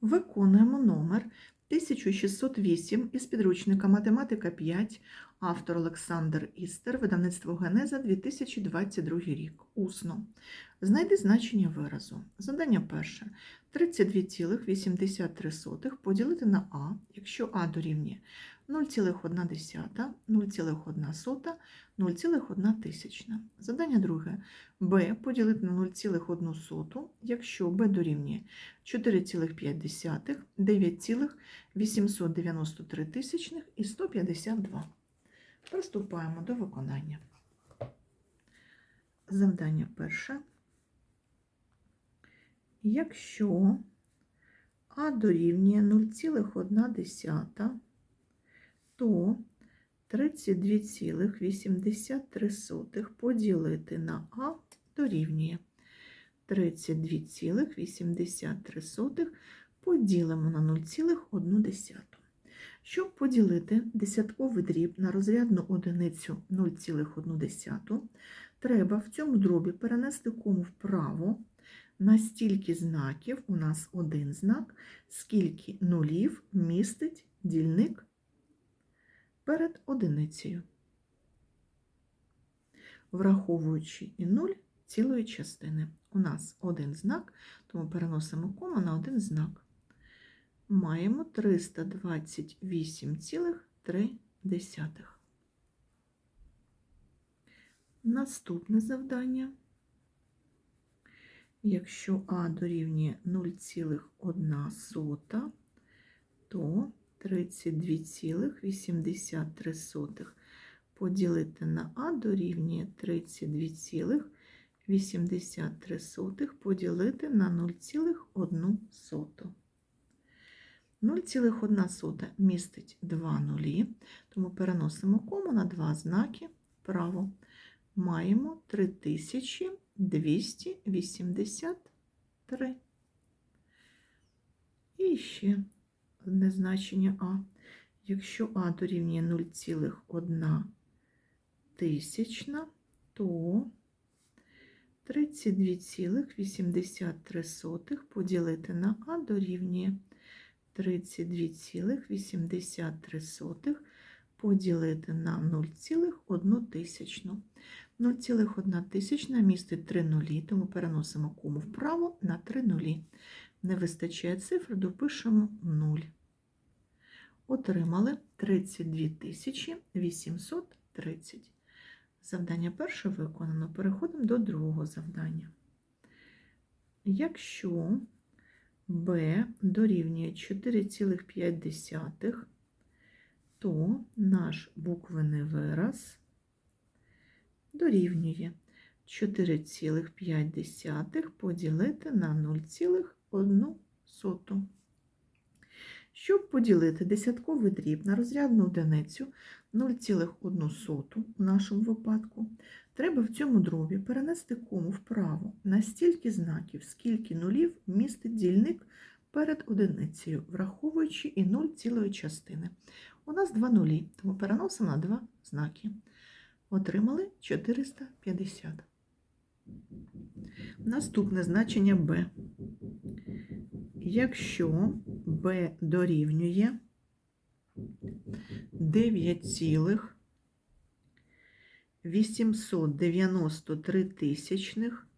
Виконуємо номер 1608 із підручника Математика 5, автор Олександр Істер, видавництво Генеза 2022 рік. Усно. Знайди значення виразу. Завдання перше. 32,83 поділити на А, якщо А дорівнює 0,1, 0,1, 0,1 тисячна. Завдання друге. Б поділити на 0,1, якщо Б дорівнює 4,5, 9,893 тисячних і 152. Приступаємо до виконання. Завдання перше. Якщо А дорівнює 0,1, то 32,83 поділити на А дорівнює 32,83 поділимо на 0,1. Щоб поділити десятковий дріб на розрядну одиницю 0,1, треба в цьому дробі перенести кому вправо на стільки знаків, у нас один знак, скільки нулів містить дільник перед одиницею, враховуючи і 0 цілої частини. У нас один знак, тому переносимо кому на один знак. Маємо 328,3. Наступне завдання. Якщо А дорівнює 0,1, то 32,83 поділити на А дорівнює 32,83 поділити на 0,1. 0,1 містить 2 нулі, тому переносимо кому на два знаки вправо. Маємо 3283. І ще одне значення А. Якщо А дорівнює 0,1 тисячна, то 32,83 поділити на А дорівнює 32,83 поділити на 0,1 тисячну. 0,1 тисячна містить 3 нулі, тому переносимо кому вправо на 3 нулі. Не вистачає цифр, допишемо 0. Отримали 32 тисячі 830. Завдання перше виконано. Переходимо до другого завдання. Якщо b дорівнює 4,5, то наш буквений вираз дорівнює 4,5 поділити на 0,1. Щоб поділити десятковий дріб на розрядну одиницю 0,1 у нашому випадку, треба в цьому дробі перенести кому вправо на стільки знаків, скільки нулів містить дільник перед одиницею, враховуючи і 0 цілої частини. У нас два нулі, тому переносимо на два знаки. Отримали 450. Наступне значення b. Якщо b дорівнює 9,893 тисячних,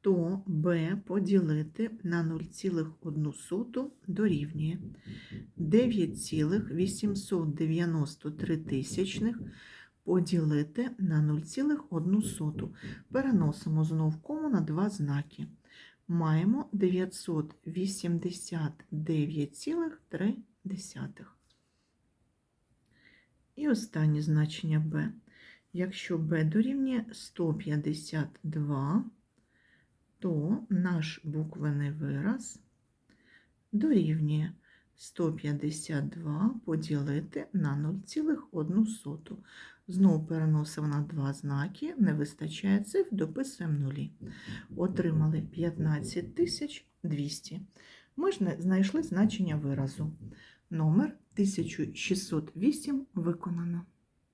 то b поділити на 0,1 дорівнює 9,893 тисячних поділити на 0,1. Переносимо знов кому на два знаки. Маємо 989,3. І останнє значення b. Якщо b дорівнює 152, то наш буквений вираз дорівнює 152 поділити на 0,1. Знову переносимо на два знаки, не вистачає цифр, дописуємо нулі. Отримали 15200. Ми ж знайшли значення виразу. Номер 1608 виконано.